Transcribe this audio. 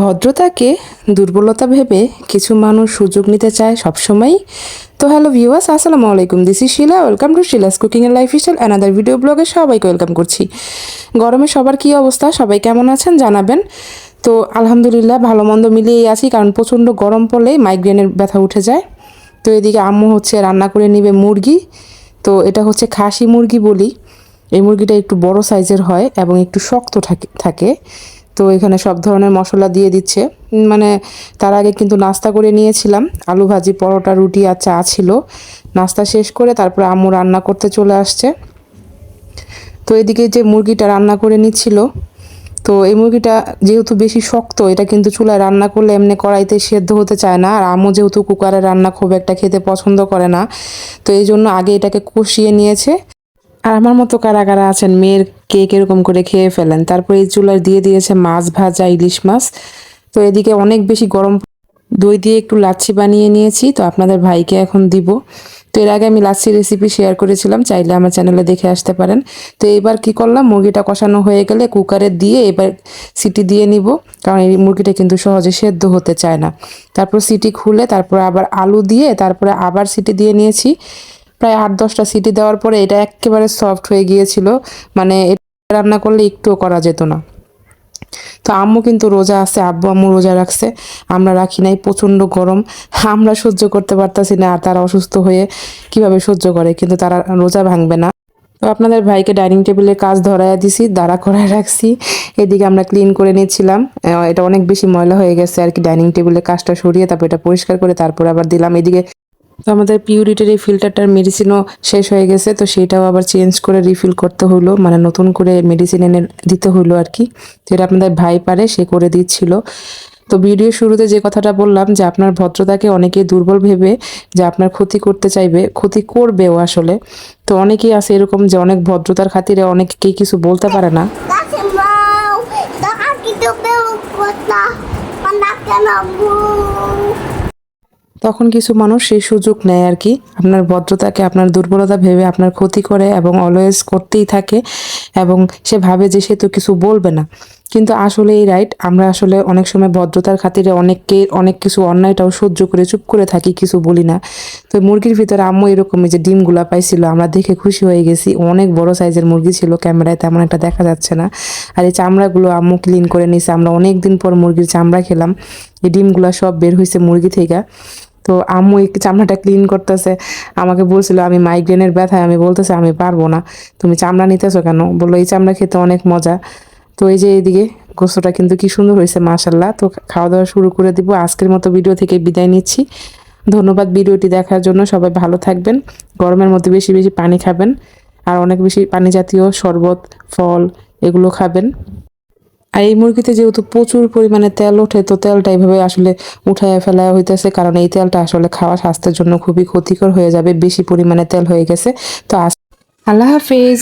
ভদ্রতাকে দুর্বলতা ভেবে কিছু মানুষ সুযোগ নিতে চায় সবসময় তো হ্যালো ভিউয়ার্স, আসসালামু আলাইকুম। This is Shila welcome to Shila's cooking and lifestyle another video ব্লগে সবাইকে ওয়েলকাম করছি। গরমে সবার কী অবস্থা? সবাই কেমন আছেন? জানাবেন। তো আলহামদুলিল্লাহ, ভালো মন্দ মিলিয়েই আছি, কারণ প্রচণ্ড গরম পড়লেই মাইগ্রেনের ব্যথা উঠে যায়। তো এদিকে আম্মু হচ্ছে রান্না করে নিবে মুরগি। তো এটা হচ্ছে খাসি মুরগি বলি। এই মুরগিটা একটু বড় সাইজের হয় এবং একটু শক্ত থাকে থাকে। তো এখানে সব ধরনের মশলা দিয়ে দিচ্ছে। মানে তার আগে কিন্তু নাস্তা করে নিয়েছিলাম, আলু ভাজি, পরোটা, রুটি আর চা ছিল। নাস্তা শেষ করে তারপরে আম্মু রান্না করতে চলে আসছে। তো এদিকে যে মুরগিটা রান্না করে নিচ্ছিল, তো এই মুরগিটা যেহেতু বেশি শক্ত, এটা কিন্তু চুলায় রান্না করলে এমনি কড়াইতে সেদ্ধ হতে চায় না। আর আমও যেহেতু কুকারে রান্না খুব একটা খেতে পছন্দ করে না, তো এই জন্য আগে এটাকে কষিয়ে নিয়েছে। আর আমার মতো কারা কারা আছেন? মেয়ের কেক এরকম করে খেয়ে ফেলেন। তারপরে এই চুলায় দিয়ে দিয়েছে মাছ ভাজা, ইলিশ মাছ। তো এদিকে অনেক বেশি গরম দই দিয়ে একটু লাচ্ছি বানিয়ে নিয়েছি। তো আপনাদের ভাইকে এখন দিব। তো এর আগে আমি লাচ্ছি রেসিপি শেয়ার করেছিলাম। চাইলে আমার চ্যানেলে দেখে আসতে পারেন। তো এবার কি করলাম? মুরগিটা কষানো হয়ে গেলে কুকারে দিয়ে এবার সিটি দিয়ে নিব। কারণ এই মুরগিটা কিন্তু সহজে সেদ্ধ হতে চায় না। তারপর সিটি খুলে তারপর আবার আলু দিয়ে তারপরে আবার সিটি দিয়ে নিয়েছি। প্রায় আট, দশটা সিটি দেওয়ার পরে এটা একেবারে সফট হয়ে গিয়েছিল। মানে এটা রান্না করলে একটুও করা যেত না। তো আম্মু কিন্তু রোজা আছে, আব্বু আম্মু রোজা রাখছে। আমরা রাখি নাই, প্রচণ্ড গরম। আমরা সহ্য করতে পারতাছি না, আর তারা অসুস্থ হয়ে কীভাবে সহ্য করে, কিন্তু তারা রোজা ভাঙবে না। তো আপনাদের ভাইকে ডাইনিং টেবিলের কাজ ধরাইয়া দিছি, দাঁড়া করায় রাখছি। এদিকে আমরা ক্লিন করে নিচ্ছিলাম এটা অনেক বেশি ময়লা হয়ে গেছে আর কি, ডাইনিং টেবিলের কাজটা সরিয়ে তারপর এটা পরিষ্কার করে তারপর আবার দিলাম। এদিকে তো আমাদের পিউরিটির ফিল্টারটার মেডিসিনও শেষ হয়ে গেছে, তো সেটাও আবার চেঞ্জ করে রিফিল করতে হলো মানে নতুন করে মেডিসিন এনে দিতে হলো আর কি। যেটা আপনাদের ভাই পারে, সে করে দিচ্ছিল। তো ভিডিও শুরুতে যে কথাটা বললাম, যে আপনার ভদ্রতাকে অনেকে দুর্বল ভেবে, যে আপনার ক্ষতি করতে চাইবে, ক্ষতি করবেও আসলে। তো অনেকেই আছে এরকম যে অনেক ভদ্রতার খাতিরে অনেকেই কিছু বলতে পারে না। তখন কিছু মানুষ সেই সুযোগ নেয় আর কি। আপনার ভদ্রতাকে, আপনার দুর্বলতা ভেবে আপনার ক্ষতি করে এবং অলওয়েজ করতেই থাকে এবং সে ভাবে যে সে তো কিছু বলবে না। কিন্তু আসলে এই রাইট আমরা আসলে অনেক সময় ভদ্রতার খাতিরে অনেককে, অনেক কিছু অন্যায়টাও সহ্য করে, চুপ করে থাকি, কিছু বলি না। তো মুরগির ভিতরে আম্মু এরকমই যে ডিমগুলা পাইছিল, আমরা দেখে খুশি হয়ে গেছি। অনেক বড় সাইজের মুরগি ছিল ক্যামেরায়, তেমন একটা দেখা যাচ্ছে না। আর এই চামড়াগুলো আম্মু ক্লিন করে নিছে। আমরা অনেক দিন পর মুরগির চামড়া খেলাম। এই ডিমগুলা সব বের হয়েছে মুরগি থেকে। তো আম্মু এই চামড়াটা ক্লিন করতেছে। আমাকে বলছিল, আমি মাইগ্রেনের ব্যথায়। আমি বলতেছে, আমি পারব না। তুমি চামড়া নিতেছো কেন? বলল, এই চামড়া খেতে অনেক মজা। তো এই যে এইদিকে গোস্তটা কিন্তু কি সুন্দর হয়েছে মাশাল্লাহ তো খাওয়া দাওয়া শুরু করে দিব। আজকের মতো ভিডিও থেকে বিদায় নিচ্ছি। ধন্যবাদ ভিডিওটি দেখার জন্য। সবাই ভালো থাকবেন। গরমের মধ্যে বেশি বেশি পানি খাবেন। আর অনেক বেশি পানি জাতীয় শরবত, ফল, এগুলো খাবেন। আর এই মুরগিতে যেহেতু প্রচুর পরিমাণে তেল ওঠে, তো তেলটা এইভাবে আসলে উঠায় ফেলা হইতেছে, কারণ এই তেলটা আসলে খাওয়া স্বাস্থ্যের জন্য খুবই ক্ষতিকর হয়ে যাবে, বেশি পরিমাণে তেল হয়ে গেছে। তো আল্লাহ হাফেজ।